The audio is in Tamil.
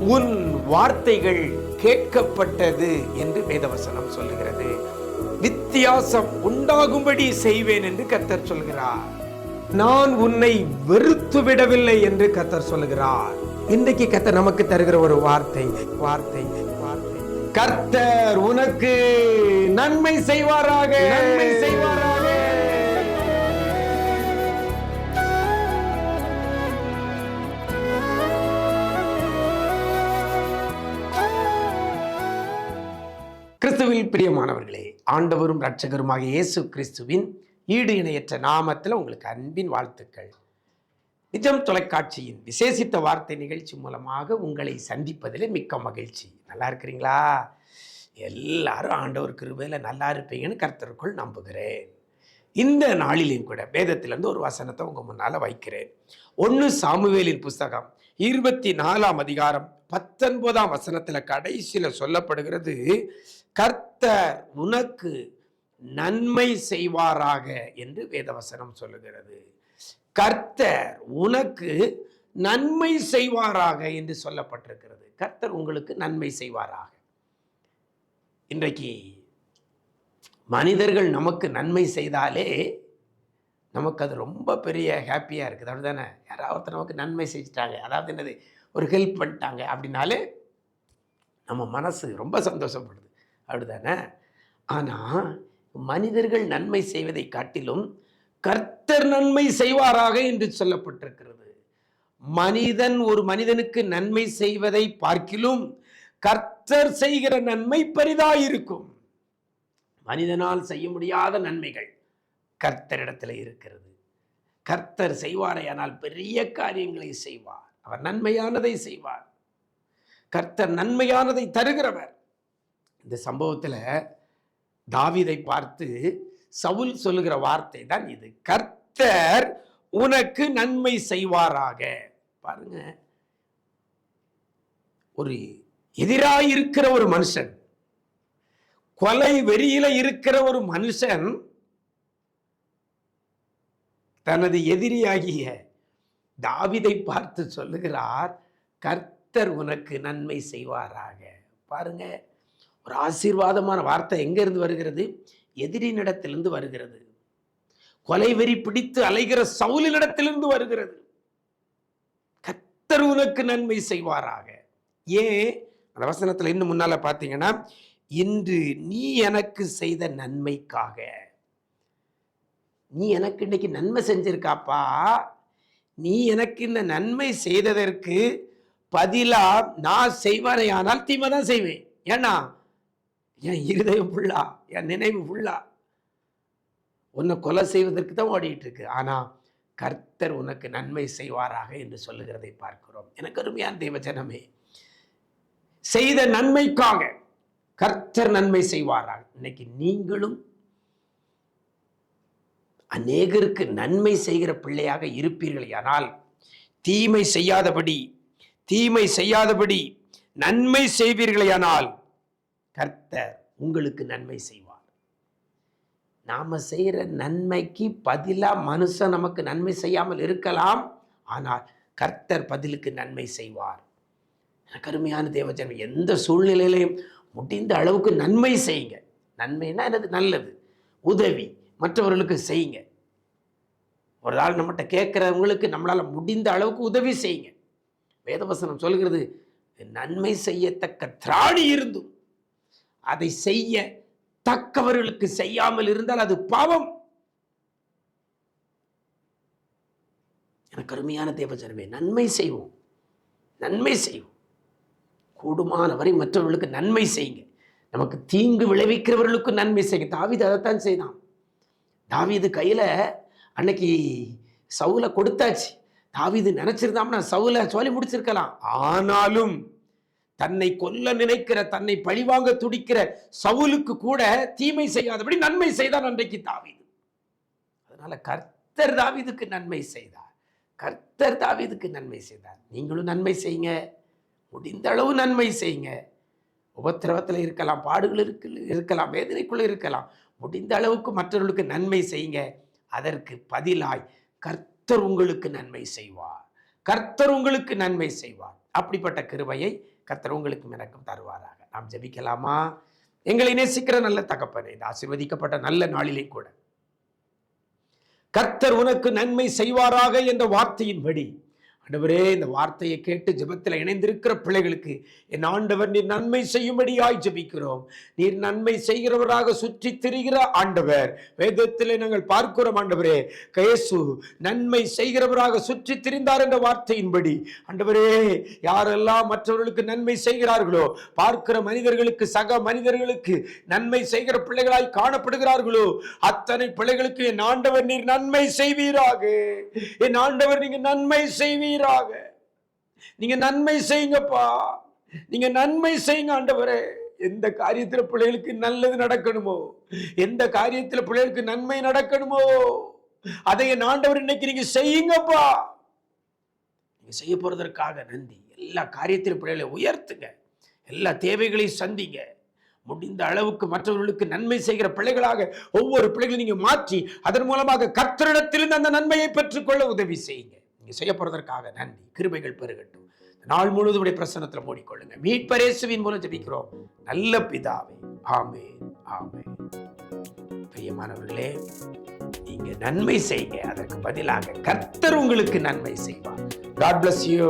உன் வார்த்தைகள் கேட்கப்பட்டது என்று வேதவசனம் சொல்லுகிறது. வித்தியாசம் உண்டாகும்படி செய்வேன் என்று கர்த்தர் சொல்கிறார். நான் உன்னை வெறுத்து விடவில்லை என்று கர்த்தர் சொல்லுகிறார். இன்றைக்கு கர்த்தர் நமக்கு தருகிற ஒரு வார்த்தை வார்த்தை வார்த்தை. கர்த்தர் உனக்கு நன்மை செய்வாராக. நன்மை செய்வாராக. கிறிஸ்துவில் பிரியமானவர்களே ஆண்டவரும் இரட்சகருமாக இயேசு கிறிஸ்துவின் ஈடு இணையற்ற நாமத்தில் உங்களுக்கு அன்பின் வாழ்த்துக்கள். நிஜம் தொலைக்காட்சியின் விசேஷித்த வார்த்தை நிகழ்ச்சி மூலமாக உங்களை சந்திப்பதில் மிக்க மகிழ்ச்சி. நல்லா இருக்கிறீங்களா? எல்லாரும் ஆண்டவர் கிருபையில் நல்லா இருப்பீங்கன்னு கர்த்தருக்குள் நம்புகிறேன். இந்த நாளிலையும் கூட வேதத்திலேருந்து ஒரு வசனத்தை உங்கள் முன்னால் வைக்கிறேன். ஒன்று சாமுவேலின் புஸ்தகம் இருபத்தி நாலாம் அதிகாரம் பத்தொன்பதாம் வசனத்தில் கடைசியில் சொல்லப்படுகிறது கர்த்தர் உனக்கு நன்மை செய்வாராக என்று வேதவசனம் சொல்லுகிறது. கர்த்தர் உனக்கு நன்மை செய்வாராக என்று சொல்லப்பட்டிருக்கிறது. கர்த்தர் உங்களுக்கு நன்மை செய்வாராக. இன்றைக்கு மனிதர்கள் நமக்கு நன்மை செய்தாலே நமக்கு அது ரொம்ப பெரிய ஹாப்பியாக இருக்குது. அப்படி தானே யாராவது நமக்கு நன்மை செஞ்சுட்டாங்க. அதாவது என்னது? ஒரு ஹெல்ப் பண்ணிட்டாங்க அப்படின்னாலே நம்ம மனசு ரொம்ப சந்தோஷப்படுது. அப்படிதானே? ஆனால் மனிதர்கள் நன்மை செய்வதை காட்டிலும் கர்த்தர் நன்மை செய்வாராக என்று சொல்லப்பட்டிருக்கிறது. மனிதன் ஒரு மனிதனுக்கு நன்மை செய்வதை பார்க்கிலும் கர்த்தர் செய்கிற நன்மை பெரிதாயிருக்கும். மனிதனால் செய்ய முடியாத நன்மைகள் கர்த்தரிடத்தில் இருக்கிறது. கர்த்தர் செய்வாரையானால் பெரிய காரியங்களை செய்வார். அவர் நன்மையானதை செய்வார். கர்த்தர் நன்மையானதை தருகிறவர். இந்த சம்பவத்தில் தாவிதை பார்த்து சவுல் சொல்லுகிற வார்த்தை தான் இது. கர்த்தர் உனக்கு நன்மை செய்வாராக. பாருங்க. ஒரு எதிராக இருக்கிற ஒரு மனுஷன் கொலை வெறியில இருக்கிற ஒரு மனுஷன் தனது எதிரியாகிய தாவிதை பார்த்து சொல்லுகிறார் கர்த்தர் உனக்கு நன்மை செய்வாராக. பாருங்க. ஒரு ஆசீர்வாதமான வார்த்தை எங்கிருந்து வருகிறது? எதிரினிடத்திலிருந்து வருகிறது. கொலைவெறி பிடித்து அலைகிற சவுலினிடத்திலிருந்து வருகிறது. கத்தர் உனக்கு நன்மை செய்வாராக. ஏன்? அந்த வசனத்தில் இன்னும் முன்னால பார்த்தீங்கன்னா இன்று நீ எனக்கு செய்த நன்மைக்காக. நீ எனக்கு இன்னைக்கு நன்மை செஞ்சிருக்காப்பா. நீ எனக்கு இந்த நன்மை செய்ததற்கு பதிலாக நான் செய்வானேயானால் தீமை தான் செய்வேன். ஏன்னா என் இருதயம் ஃபுல்லா என் நினைவு ஃபுல்லா உன்னை கொலை செய்வதற்கு தான் ஓடிட்டு இருக்கு. ஆனா கர்த்தர் உனக்கு நன்மை செய்வாராக என்று சொல்லுகிறதை பார்க்கிறோம். எனக்கு அருமையான தேவஜனமே செய்த நன்மைக்காக கர்த்தர் நன்மை செய்வாராக. இன்னைக்கு நீங்களும் அநேகருக்கு நன்மை செய்கிற பிள்ளையாக இருப்பீர்கள். ஆனால் தீமை செய்யாதபடி தீமை செய்யாதபடி நன்மை செய்வீர்களேயானால் கர்த்தர் உங்களுக்கு நன்மை செய்வார். நாம் செய்கிற நன்மைக்கு பதிலாக மனுஷன் நமக்கு நன்மை செய்யாமல் இருக்கலாம். ஆனால் கர்த்தர் பதிலுக்கு நன்மை செய்வார். கருமையான அருமையான தேவஜனம் எந்த சூழ்நிலையிலையும் முடிந்த அளவுக்கு நன்மை செய்யுங்க. நன்மைன்னா எனது நல்லது. உதவி மற்றவர்களுக்கு செய்யுங்க. ஒரு ஆள் நம்மகிட்ட கேட்குறவங்களுக்கு நம்மளால் முடிந்த அளவுக்கு உதவி செய்யுங்க. வேதவசனம் சொல்கிறது நன்மை செய்யத்தக்க திராணி இருந்தும் அதை செய்ய தக்கவர்களுக்கு செய்யாமல் இருந்தால் அது பாவம். எனக்கு அருமையான தேவஜனமே நன்மை செய்வோம். நன்மை செய்வோம். கூடுமான வரை மற்றவர்களுக்கு நன்மை செய்யுங்க. நமக்கு தீங்கு விளைவிக்கிறவர்களுக்கு நன்மை செய்யுங்க. தாவீது அதைத்தான் செய்தான். தாவிது கையில் அன்னைக்கு சவுலை கொடுத்தாச்சு. தாவிது நினைச்சிருந்தாம்னா சவுலை சொல்லி முடிச்சிருக்கலாம். ஆனாலும் தன்னை கொல்ல நினைக்கிற தன்னை பழிவாங்க துடிக்கிற சவுலுக்கு கூட தீமை செய்யாதபடி நன்மை செய்தான் அன்றைக்கு தாவிது. அதனால கர்த்தர் தாவிதுக்கு நன்மை செய்தார். கர்த்தர் தாவிதுக்கு நன்மை செய்தார். நீங்களும் நன்மை செய்யுங்க. முடிந்த அளவு நன்மை செய்யுங்க. உபத்திரவத்தில் இருக்கலாம் பாடுகள் இருக்கு இருக்கலாம் வேதனைக்குள்ள இருக்கலாம். முடிந்த அளவுக்கு மற்றவர்களுக்கு நன்மை செய்யுங்க. அதற்கு பதிலாய் கர்த்தர் உங்களுக்கு நன்மை செய்வார். கர்த்தர் உங்களுக்கு நன்மை செய்வார். அப்படிப்பட்ட கிருபையை கர்த்தர் உங்களுக்கும் எனக்கும் தருவாராக. நாம் ஜெபிக்கலாமா? எங்களை நேசிக்கிற நல்ல தகப்பனே இந்த ஆசிர்வதிக்கப்பட்ட நல்ல நாளிலே கூட. கர்த்தர் உனக்கு நன்மை செய்வாராக என்ற வார்த்தையின்படி ஆண்டவரே இந்த வார்த்தையை கேட்டு ஜெபத்தில் இணைந்திருக்கிற பிள்ளைகளுக்கு என் ஆண்டவர் நீர் நன்மை செய்யும்படியாய் ஜெபிக்கிறோம். நீர் நன்மை செய்கிறவராக சுற்றி திரிகிற ஆண்டவர். வேதத்திலே நாங்கள் பார்க்கிறோம் ஆண்டவரே கயசு நன்மை செய்கிறவராக சுற்றி திரிந்தார் என்ற வார்த்தையின்படி. ஆண்டவரே யாரெல்லாம் மற்றவர்களுக்கு நன்மை செய்கிறார்களோ பார்க்கிற மனிதர்களுக்கு சக மனிதர்களுக்கு நன்மை செய்கிற பிள்ளைகளாய் காணப்படுகிறார்களோ அத்தனை பிள்ளைகளுக்கு என் ஆண்டவர் நீர் நன்மை செய்வீராக. என் ஆண்டவர் நீங்க நன்மை செய்வீராக நீங்க நன்மை செய்யுங்கப்பா. நீங்க நன்மை செய்யுங்க ஆண்டவரே. எந்த காரியத்தில் பிள்ளைகளுக்கு நல்லது நடக்கணுமோ எந்த காரியத்தில் பிள்ளைகளுக்கு நன்மை நடக்கணுமோ அதை என் ஆண்டவர் இன்னைக்கு நீங்க செய்யுங்கப்பா. நீங்க செய்ய போறதற்காக நன்றி. எல்லா காரியத்திலும் பிள்ளைகளை உயர்த்துங்க. எல்லா தேவைகளையும் சந்திங்க. முடிந்த அளவுக்கு மற்றவர்களுக்கு நன்மை செய்கிற பிள்ளைகளாக ஒவ்வொரு பிள்ளைகளையும் நீங்க மாற்றி அதன் மூலமாக கர்த்தரிடத்திலிருந்து அந்த நன்மையை பெற்றுக்கொள்ள உதவி செய்யுங்க. நீங்கள் செய்ய போகிறதற்காக நன்றி. கிருபைகள் பெருகட்டும். நாள் முழுவதும் உடைய பிரசனத்துல மூடிக்கொள்ளுங்க. மீட்பரேசுவின் மூலம் ஜபிக்கிறோம். நல்ல பிதாவே. ஆமே ஆமே பிரியமானவர்களே நீங்க நன்மை செய்யுங்க அதற்கு பதிலாக கர்த்தர் உங்களுக்கு நன்மை செய்வார். God bless you